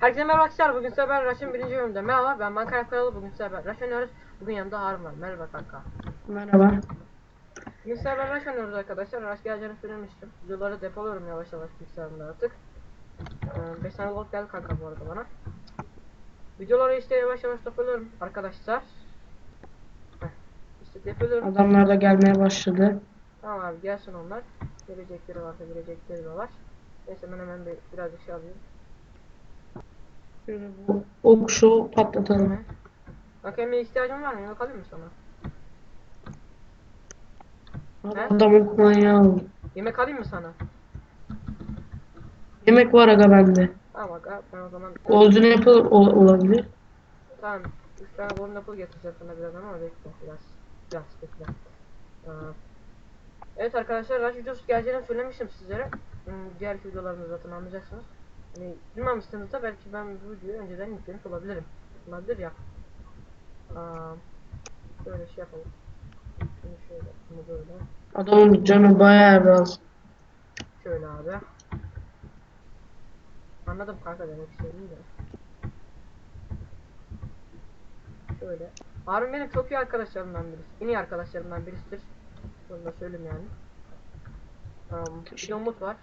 Herkese merhaba arkadaşlar. Bugün size ben Rush'ın birinci bölümünde. Merhaba ben Minecraft kanalı. Bugün size ben Rush oynuyoruz. Bugün yanımda Harun var. Merhaba kanka. Merhaba. Bugün size ben Rush oynuyoruz arkadaşlar. Rush geleceğini söylemiştim. Videoları depoluyorum yavaş yavaş bilgisayarımda artık. 5 tane gold geldi kanka bu arada bana. Videoları işte yavaş yavaş depoluyorum arkadaşlar. Heh, İşte depoluyorum. Adamlar da gelmeye başladı. Tamam abi gelsin onlar. Gelecekleri varsa gelecekleri de var. Neyse ben hemen bir, birazcık şey alayım. Şöyle bu okşu patlatalım. Bak emeğe ihtiyacın var mı? Yemek alayım mı sana? He? Adamın manyağı. Yemek alayım mı sana? Yemek var aga bende. Tamam abi, ben o zaman... Golden Apple ol- olabilir. Tamam. Tane golden apple getireceğim sana birazdan ama bekle biraz. Biraz bekle. Aa. Evet arkadaşlar Rush videosu geleceğini söylemiştim sizlere. Hmm, diğer videolarımda zaten anlayacaksınız. Hani duymamışsınız da belki ben bu videoyu önceden yüklemiş olabilirim. Olabilir ya. Aa, şöyle şey yapalım. Şunu şöyle, bunu böyle. Adamın canı bayağı az. Şöyle abi. Anladım kanka demek istediğini de. Şöyle. Harun benim çok iyi arkadaşlarımdan birisi. En iyi arkadaşlarımdan birisidir. Bunu da söyleyeyim yani. Um, bir de Umut var.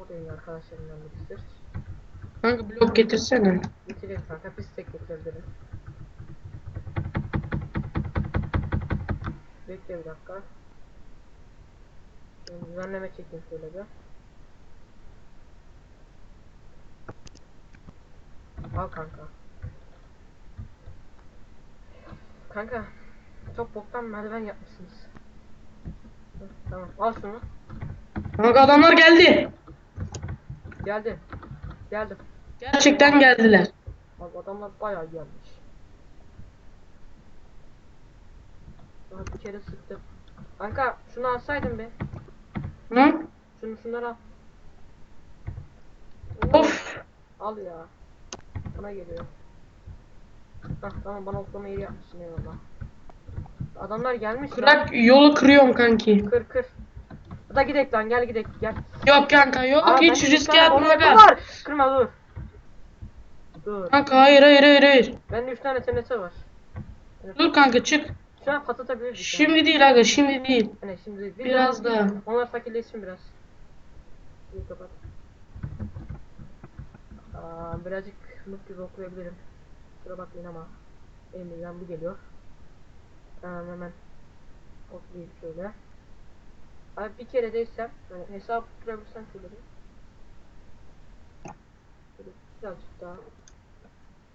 O da arkadaşlarımdan birisidir. Kanka blok getirsene. Getireyim kanka. Pis tek getirebilirim. Bekle bir dakika. Şimdi düzenleme çekeyim şöyle bir. Al kanka. Kanka. Çok boktan merdiven yapmışsınız. Tamam al şunu. Kanka adamlar geldi. Geldi. Geldim. Gerçekten geldiler. Bak adamlar bayağı gelmiş. Daha bir kere sıktım. Kanka şunu alsaydın be. Hı? Şunu şunları al. Of. Al ya. Bana geliyor. Hah tamam bana oklama yeri yapmışsın eyvallah. Adamlar gelmiş. Kırak yolu kırıyorum kanki. Kır kır. Da gidek lan gel gidek gel. Yok kanka yok Aa, hiç riske atma var. Kırma dur. Dur. Kanka hayır hayır hayır hayır. Bende 3 tane TNT var. Dur kanka çık. Şu an patlatabiliriz. Şimdi değil aga şimdi değil. Hani şimdi değil. Biraz daha. Onlar fakirleşsin biraz. İyi kapat. Aa, birazcık mut gibi okuyabilirim. Kusura bakmayın ama elimizden bu geliyor. Tamam hemen okuyayım şöyle. Abi bir kere değsem, yani hesap tutturabilirsem şöyle bir. Şöyle birazcık daha.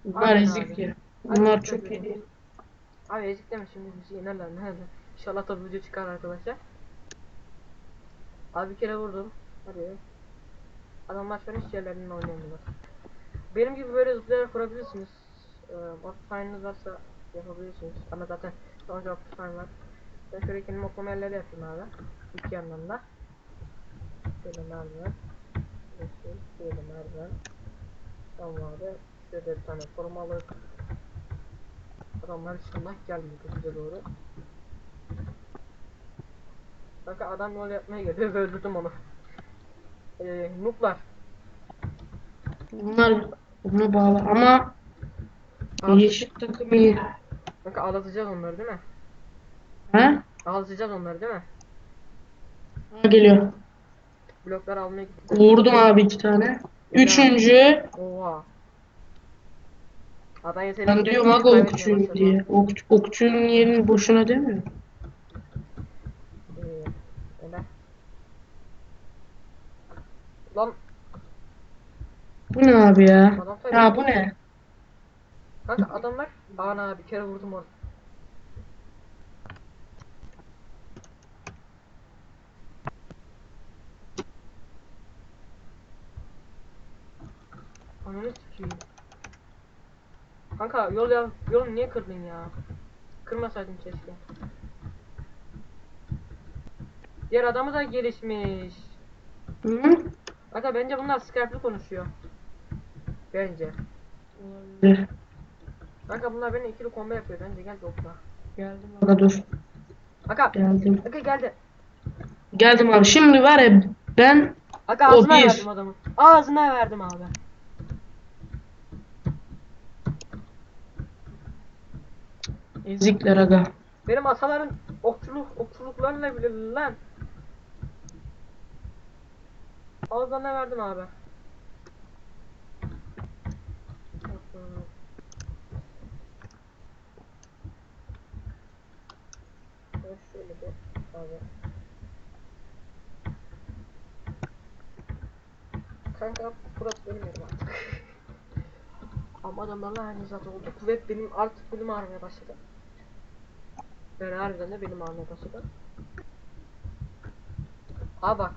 Bunlar Aynen ezik abi. ya. Hadi Bunlar çok iyi. Abi ezik deme şimdi bizi yenerler nerede? İnşallah tabi video çıkar arkadaşlar. Abi bir kere vurdum. Hadi. Adamlar şu an hiç yerlerinden oynayamıyorlar. Benim gibi böyle zıplayarak vurabilirsiniz. Ee, varsa yapabilirsiniz. Ama zaten sonuçta Optifine var. Ben şöyle kendim oklama yerleri yapayım abi. İki yandan da. Şöyle merdiven. Şöyle, merdiven. Tamam abi. Şöyle bir tane korumalı Adamlar inşallah gelmiyor bize doğru. Kanka adam yol yapmaya geliyor ve öldürdüm onu. Eee nooblar. Bunlar bunu bağlı ama Abi, yeşil takım iyi. Kanka ağlatacağız onları değil mi? Ha? Ağlatacağız onları değil mi? Ha geliyor. Bloklar almaya gittik. Vurdum abi iki tane. Üçüncü. Oha. Adam yeteneği Ben diyorum aga okçuyum diye. Ok, okçunun yerini boşuna demiyor. Öyle. Lan Bu ne abi ya? adam. Ya bu ne? Kanka adamlar ana bir kere vurdum onu. Ananı sikeyim. Kanka yol ya yolu niye kırdın ya? Kırmasaydın keşke. Diğer adamı da gelişmiş. Hı? Kanka bence bunlar Skype'lı konuşuyor. Bence. Olabilir. Kanka bunlar beni ikili combo yapıyor bence gel dokla. Geldim aga dur. Kanka. Geldim. Kanka geldi. Geldim abi. Şimdi var ya ben Aga O ağzına bir. verdim adamı. Ağzına verdim abi. Ezikler aga. Benim ataların okçuluk okçuluklarla bile lan. Ağzına verdim abi. Kanka burası benim yerim artık. Ama adamlarla aynı zat olduk ve benim artık benim ağrımaya başladı. Yani harbiden de benim ağrımaya başladı. Aa bak.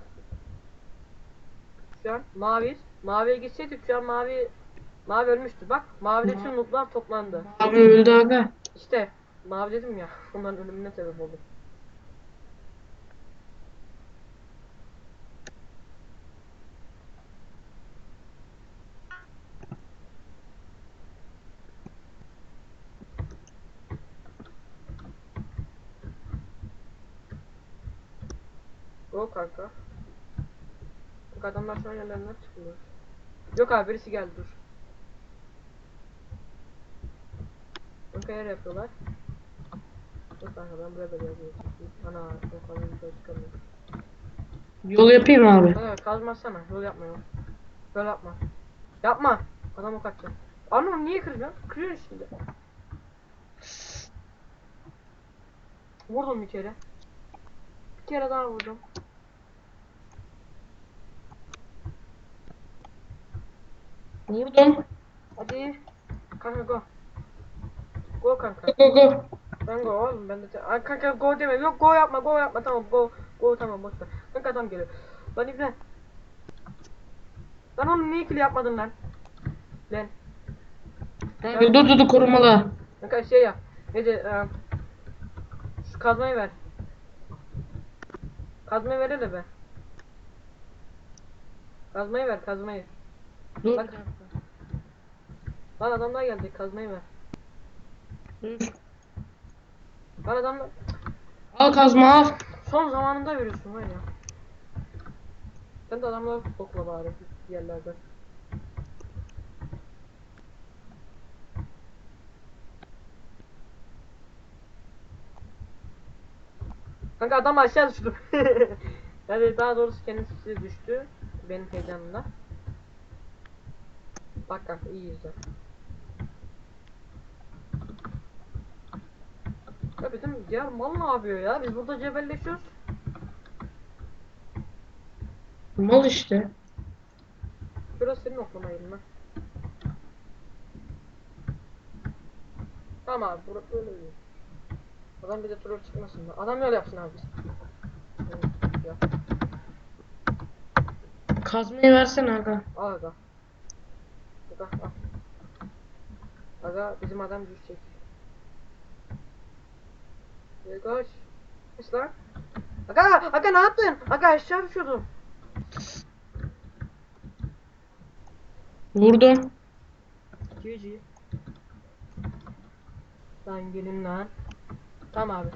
Şu an mavi. Maviye gitseydik şu an mavi mavi ölmüştü. Bak mavide tüm lootlar toplandı. Abi öldü aga. İşte mavi dedim ya. Onların ölümüne sebep oldu. Go kanka. Bak adamlar şu an yerlerinden çıkmıyor. Yok abi birisi geldi dur. Kanka yer yapıyorlar. Yok kanka ben buraya da gelmiyorum. Ana yok abi yukarı çıkamıyorum. Yol yapayım mı abi. Kanka kazmazsana yol yapma yol. Böyle yapma. Yapma. Adam ok atacak. Anam niye kırıyorsun? Kırıyorsun şimdi. Vurdum bir kere. Bir kere daha vurdum. Vurdum. Hadi. Kanka go. Go kanka. Go go. Ben go oğlum ben de Ay kanka go deme. Yok go yapma go yapma tamam go. Go tamam boş ver. Kanka adam geliyor. Lan ibne. Lan oğlum niye kill yapmadın lan? Lan. Abi dur dur dur korumalı. Kanka şey yap. Neydi? E, şu kazmayı ver. Kazmayı ver hele be. Kazmayı ver kazmayı. Dur. Bak. Lan adamlar geldi kazmayı ver. Dur. Lan adamlar Al kazma al. son zamanında veriyorsun lan ya. Sen de adamları topla bari yerlerde. Kanka adam aşağı düştü. yani daha doğrusu kendisi düştü. Benim heyecanımda. Bak kanka iyi izle. Ya bizim diğer mal ne yapıyor ya? Biz burada cebelleşiyoruz. Mal işte. Burası senin oklama yerin lan. Tamam abi burası böyle iyi. Adam bir de troll çıkmasın da. Adam öyle yapsın abi. Evet, ya. Kazmayı versene aga. Aga. Aga al. Aga bizim adam düşecek. Gel koş. Koş lan. Aga aga ne yaptın? Aga aşağı düşüyordum. Vurdum. GG. Lan gelin lan. Tamam abi.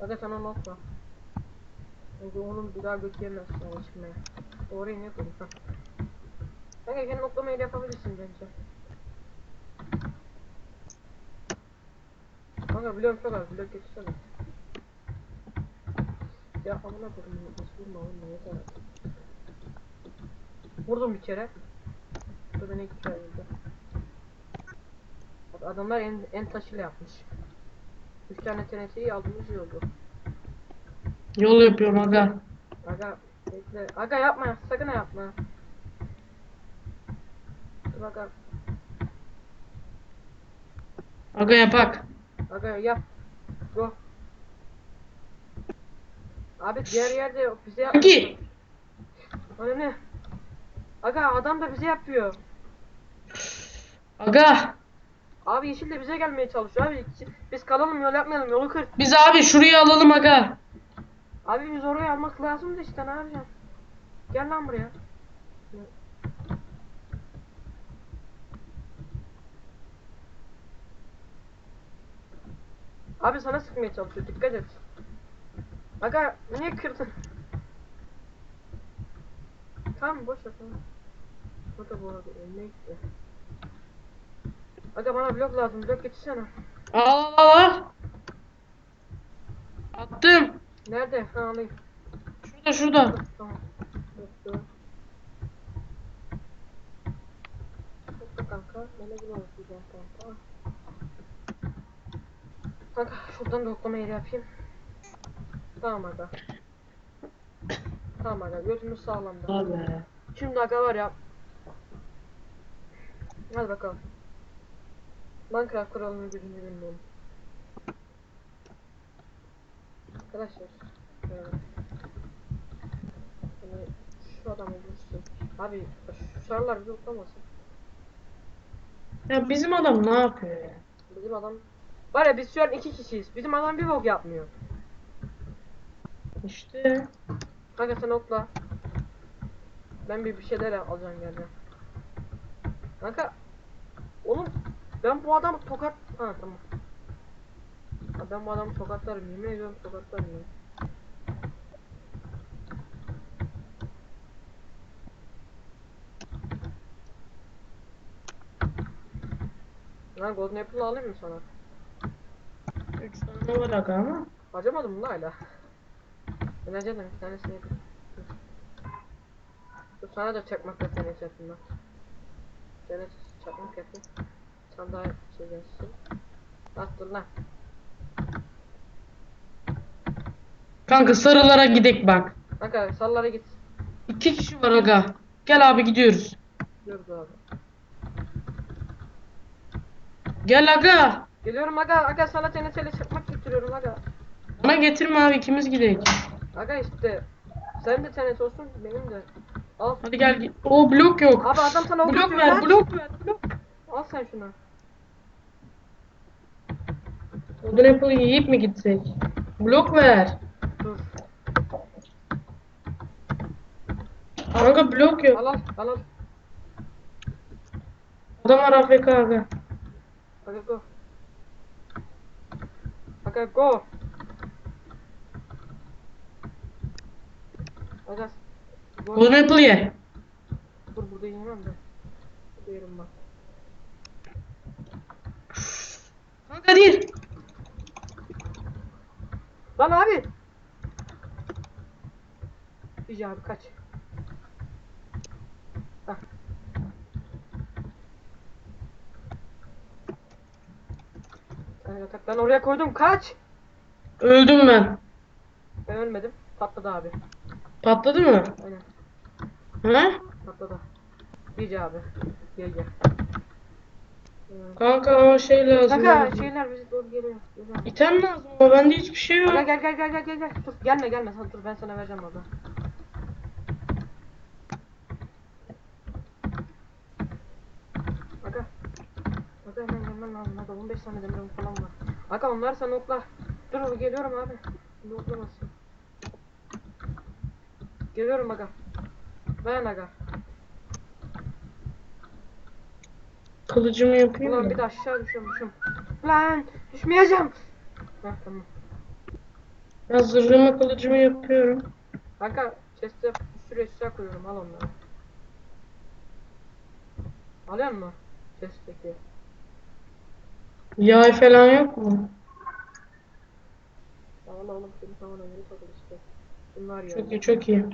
Aga sana not var. Çünkü onun bir daha götüremezsin ona çıkmaya. Oraya ne koyduk ha? Kanka kendi noklamayı da yapabilirsin bence. Kanka çok az. Blok geçsene. Ya amına. Nasıl vurma oğlum yeter artık. Vurdum bir kere. Bu ne güzel oldu. Bak adamlar en, en taşıyla yapmış. Üç tane TNT'yi aldığımız iyi oldu. Yol yapıyorum aga. Aga bekle. Aga yapma sakın yapma. Dur aga. Aga yapak. Aga yap. Go. Abi diğer yerde bize yap. Hangi? Öyle ne? Aga adam da bize yapıyor. Aga. Abi yeşil de bize gelmeye çalışıyor abi. Biz kalalım yol yapmayalım yolu kır. Biz abi şurayı alalım aga. Abi biz orayı almak lazım da işte ne yapacağız? Gel lan buraya. Abi sana sıkmaya çalışıyor dikkat et. Aga niye kırdın? Tamam boş ver tamam. O da bu arada önüne gitti. Aga bana blok lazım blok getirsene. Al al al. Attım. Nerede? Ha alayım. Şurada şurada. Tamam. Bekle. Bekle kanka. Şuradan doklama yeri yapayım. Tamam aga. Tamam aga gözümüz sağlamda. Abi. Şimdi aga var ya. Hadi bakalım. Minecraft kuralını gücünü bilmiyorum. Arkadaşlar. eee, Hani şu adamı bulsun. Abi şu şarlar bizi uklamasın. Ya bizim adam ne yapıyor ya? Bizim adam... Var ya biz şu an iki kişiyiz. Bizim adam bir bok yapmıyor. İşte. Kanka sen okla. Ben bir bir şeyler alacağım geleceğim. Kanka. Oğlum ben bu adamı tokat... Ha tamam. Ben bu adamı tokatlarım. Yemin ediyorum tokatlarım ya. Lan Golden Apple alayım mı sana? 3 tane aga ama. Harcamadım lan hala? Ben harcadım bir tanesini yedim. Dur. Sana da çakmak da tane yapayım ben. Şöyle çakmak yapayım. Sen daha şey gelsin. Bak dur lan. Kanka sarılara gidek bak. Kanka sallara git. İki kişi var aga. Gel abi gidiyoruz. Gidiyoruz abi. Gel aga. Geliyorum aga. Aga sana TNT'li çakmak getiriyorum aga. Bana getirme abi ikimiz gidek. Aga işte. Sen de TNT olsun benim de. Al. Hadi gel. git. O blok yok. Abi adam sana ok blok ver, lan. blok ver, blok. Al sen şunu. Golden Apple'ı yiyip mi gitsek? Blok ver. Kanka blok yok. Al al al al. Adam var AFK aga. Aga go. Aga go. Aga. Go. Golden Apple ye. Dur burada de. Burada yerim bak. Kanka değil. Lan abi. İyi abi kaç. Hah. Ben oraya koydum kaç. Öldüm ben. Ben ölmedim. Patladı abi. Patladı mı? Aynen Ha? patladı. İyice abi. Gel gel. Ee, Kanka ama şey lazım. Kanka şeyler bizi doğru geliyor. İtem lazım ama bende hiçbir şey yok. Gel gel gel gel gel gel gel. Dur gelme gelme sen dur ben sana vereceğim orada. Aga. Aga hemen gelmen lazım. Aga 15 tane demirim falan var. Aga onlar sen okla. Dur geliyorum abi. Şimdi oklamasın. Geliyorum aga. Dayan aga. Kılıcımı yapayım Ulan mı? bir de aşağı düşüyormuşum. Lan düşmeyeceğim. Heh tamam. Ben zırhımı kılıcımı yapıyorum. Kanka chest'e bir sürü eşya koyuyorum al onları. Alıyor musun? Chest'teki. Yay falan yok mu? Al oğlum senin tamamen yeri takıl işte. Bunlar ya. Çok iyi çok iyi.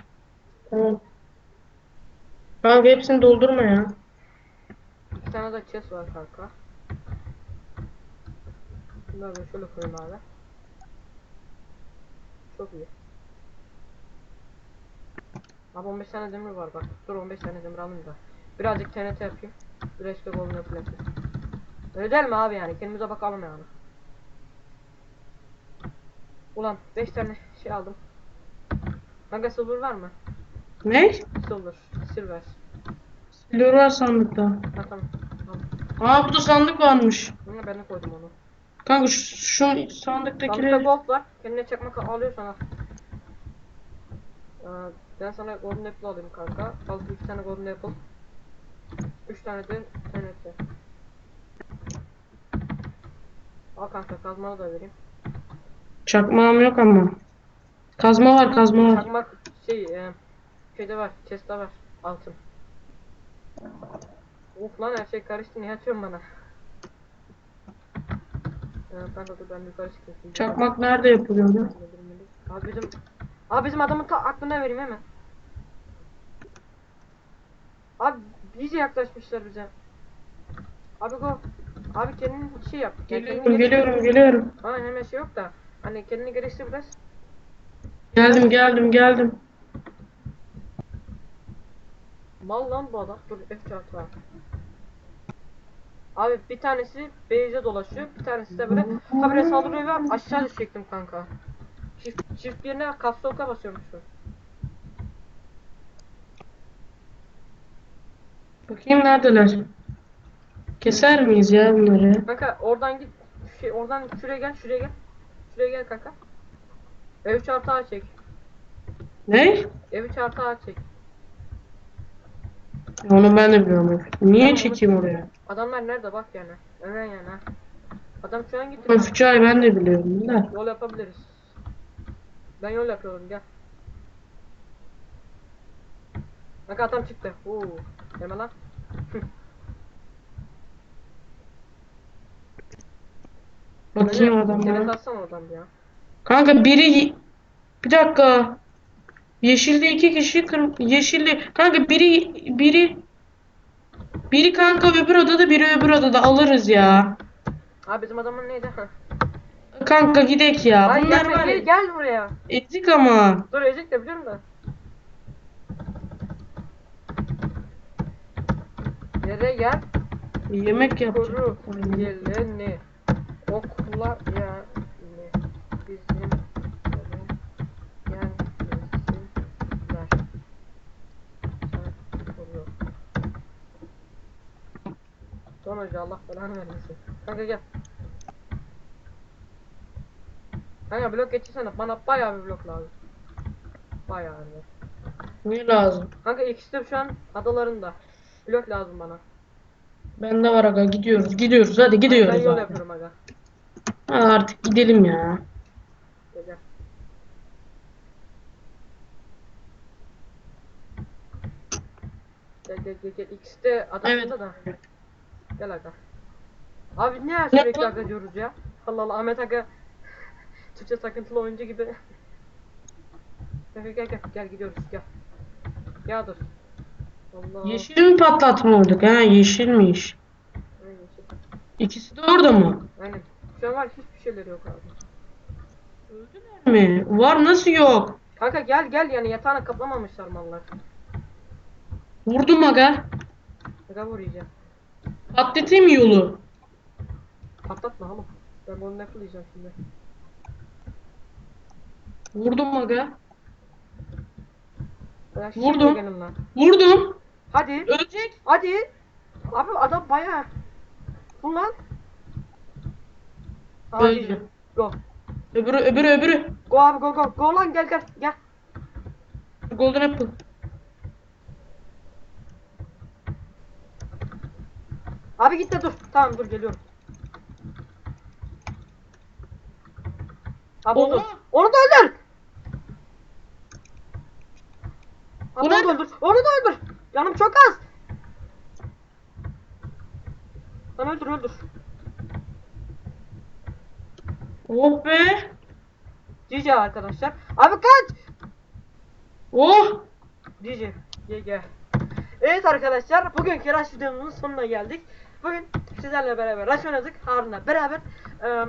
Tamam. Kanka hepsini doldurma ya. İki tane de chest var kanka. Bunları da şöyle koyayım abi. Çok iyi. Abi 15 tane demir var bak. Dur 15 tane demir alayım da. Birazcık TNT yapayım. Biraz da golden apple yapayım. Mi abi yani? Kendimize bakalım yani. Ulan 5 tane şey aldım. Kanka silver var mı? Ne? Silver. Silver. Silver var sandıkta. Ha tamam. Aa burada sandık varmış. Hı, Ben de koydum onu. Kanka şu, şu Sandıkta sandıktakileri... gold var. Kendine çakmak alıyorsan al. Ee, ben sana golden apple alayım kanka. Al iki tane golden apple. Üç tane de TNT. Al kanka kazmanı da vereyim. Çakmağım yok ama. Kazma var kazma var. Çakmak şey e, şeyde var. Chest'te var. Altın. Of lan her şey karıştı. Niye atıyorsun bana? Ben de dur ben yukarı çıkayım. Çakmak nerede yapılıyor lan? Abi bizim Abi bizim adamın ta aklına vereyim hemen. Abi iyice yaklaşmışlar bize. Abi go. Abi kendin şey yap. Geliyorum kendini geliyorum geliyorum. Ama hemen şey yok da. Hani kendini geliştir biraz. Geldim geldim geldim. Mal lan bu adam. Dur F çarpı var. Abi bir tanesi base'e dolaşıyor. Bir tanesi de böyle habire saldırıyor ve aşağı düşecektim kanka. Çift, çift yerine kapsoka basıyormuşum. Bakayım neredeler? Keser miyiz ya bunları? Kanka oradan git. Şey, oradan şuraya gel, şuraya gel. Şuraya gel kanka. F çarpı A çek. Ne? F çarpı A çek. Onu ben de biliyorum. Niye Tamam, çekeyim onu- oraya? Adamlar nerede bak yani. Ölen yani ha. Adam şu an gitti. Öfçay ben de biliyorum da. Yol yapabiliriz. Ben yol yapıyorum gel. Bak adam çıktı. Oo. Gelme lan. Bakayım adamlara. atsana oradan bir ya. Kanka biri bir dakika. Yeşilde iki kişi kır... yeşilde kanka biri biri biri kanka öbür odada biri öbür odada alırız ya. Abi bizim adamın neydi? Kanka gidek ya. Ay Bunlar gelme var gel, ya gel buraya. ezik ama. Dur Ecek de biliyorum da. Yere gel. Yemek yapacak. Kuru geleni okla ya bizim gelmesinler. Sen koru. Son hoca Allah belanı vermesin. Kanka gel. Kanka blok geçirsene bana bayağı bir blok lazım. Bayağı bir. Ne lazım? Kanka ikisi de şu an adalarında. Blok lazım bana. Bende var aga gidiyoruz gidiyoruz hadi Ben gidiyoruz yol abi. yapıyorum aga. Ha, artık gidelim ya. Gel gel. Gel gel gel gel. İkisi de adamında Evet. da. Gel aga. Abi niye Ne sürekli aga diyoruz ya? Allah Allah Ahmet aga. Türkçe takıntılı oyuncu gibi. Gel gel gel gel, gel gidiyoruz gel. Ya dur. Allah. Yeşil mi patlatmadık ha yeşilmiş. Aynen. İkisi de orada mı? Aynen. Şu an var hiçbir şeyleri yok abi. Mi? Var nasıl yok? Kanka gel gel yani yatağına kaplamamışlar mallar. Vurdum aga. Aga vur iyice. Patlatayım yolu. Patlatma oğlum. Ben bunu ne yiyeceğim şimdi. Vurdum aga. Şimdi Vurdum. gelin lan. Vurdum. Hadi. Ölecek. Hadi. Abi adam bayağı. Bu lan. Hadi. Öldü. Go. Öbürü öbürü öbürü. Go abi go go. Go lan gel gel gel. Golden apple. Abi git de dur. Tamam dur geliyorum. Abi onu, onu da öldür. Abi onu da öldür. Onu da öldür. Canım çok az. Lan öldür öldür. Oh be. GG arkadaşlar. Abi kaç. Oh. GG. GG. Evet arkadaşlar bugünkü Rush videomuzun sonuna geldik. Bugün sizlerle beraber Rush oynadık. Harun'la beraber. Ee,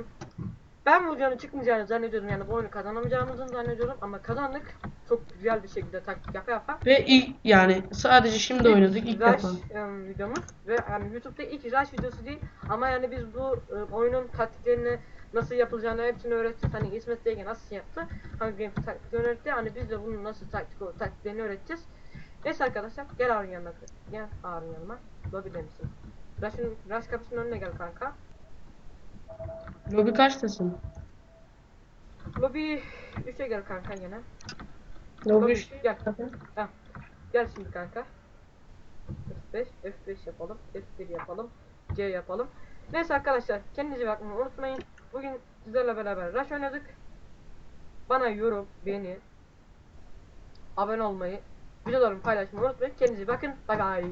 ben bu videonun çıkmayacağını zannediyorum yani bu oyunu kazanamayacağımızı zannediyorum ama kazandık. Çok güzel bir şekilde taktik yapa yapa. Ve ilk yani sadece şimdi oynadık ilk Rush defa. em, videomuz ve yani YouTube'da ilk Rush videosu değil ama yani biz bu e, oyunun taktiklerini nasıl yapılacağını hepsini öğreteceğiz. Hani İsmet Degen nasıl yaptı, hangi game taktiklerini öğretti. Hani biz de bunun nasıl taktik taktiklerini öğreteceğiz. Neyse arkadaşlar gel Harun yanına. Gel Harun yanıma. Lobide misin? Rush'ın Rush kapısının önüne gel kanka. Lobi kaçtasın? Lobby 3'e gel kanka yine. Lobby üç- gel. Heh. Gel şimdi kanka. F5, F5 yapalım, F1 yapalım, C yapalım. Neyse arkadaşlar kendinize bakmayı unutmayın. Bugün sizlerle beraber Rush oynadık. bana yorum, beğeni, abone olmayı, videolarımı paylaşmayı unutmayın. Kendinize bakın. Bay bay.